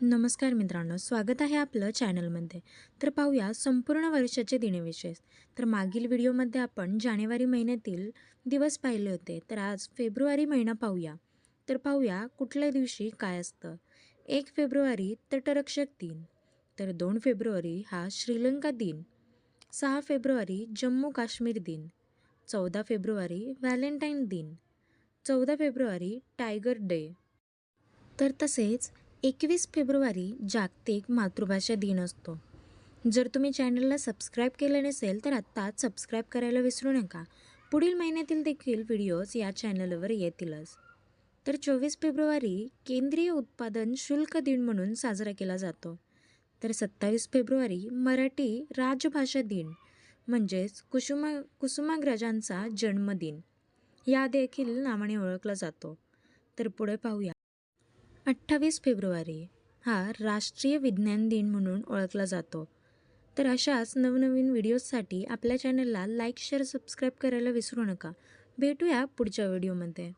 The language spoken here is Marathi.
नमस्कार मित्रांनो स्वागत आहे आपलं चॅनलमध्ये. तर पाहूया संपूर्ण वर्षाचे दिनविशेष. तर मागील व्हिडिओमध्ये आपण जानेवारी महिन्यातील दिवस पाहिले होते तर आज फेब्रुवारी महिना पाहूया. तर पाहूया कुठल्या दिवशी काय असतं. एक फेब्रुवारी तटरक्षक दिन तर दोन फेब्रुवारी हा श्रीलंका दिन सहा फेब्रुवारी जम्मू काश्मीर दिन चौदा फेब्रुवारी व्हॅलेंटाईन दिन चौदा फेब्रुवारी टायगर डे. तर तसेच एकवीस फेब्रुवारी जागतिक मातृभाषा दिन असतो. जर तुम्ही चॅनलला सबस्क्राईब केलं नसेल तर आत्ताच सबस्क्राईब करायला विसरू नका. पुढील महिन्यातील देखील व्हिडिओज या चॅनलवर येतीलच. तर चोवीस फेब्रुवारी केंद्रीय उत्पादन शुल्क दिन म्हणून साजरा केला जातो. तर सत्तावीस फेब्रुवारी मराठी राजभाषा दिन म्हणजेच कुसुमा कुसुमाग्रजांचा जन्मदिन. या देखील नावाने ओळखला जातो. तर पुढे पाहूया. अठ्ठावीस फेब्रुवारी हा राष्ट्रीय विज्ञान दिन म्हणून ओळखला जातो. तर अशाच नवनवीन व्हिडिओजसाठी आपल्या चॅनलला लाईक शेअर सबस्क्राईब करायला विसरू नका. भेटूया पुढच्या व्हिडिओमध्ये.